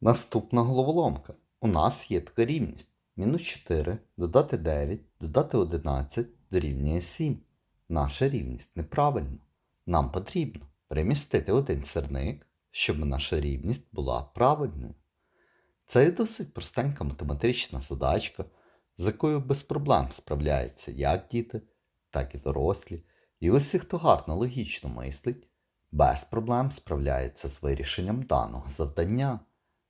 Наступна головоломка. У нас є така рівність. Мінус 4 додати 9, додати 11 дорівнює 7. Наша рівність неправильна. Нам потрібно перемістити один сірник, щоб наша рівність була правильною. Це є досить простенька математична задачка, з якою без проблем справляються як діти, так і дорослі. І усі, хто гарно логічно мислить, без проблем справляється з вирішенням даного завдання.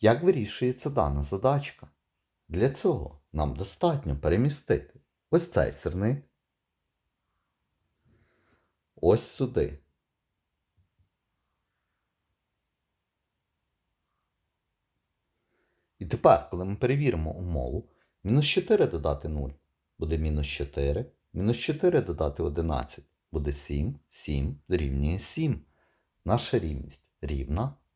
Як вирішується дана задачка? Для цього нам достатньо перемістити ось цей сирник, ось сюди. І тепер, коли ми перевіримо умову, мінус 4 додати 0 буде мінус 4, мінус 4 додати 11 буде 7, 7 дорівнює 7. Наша рівність рівна,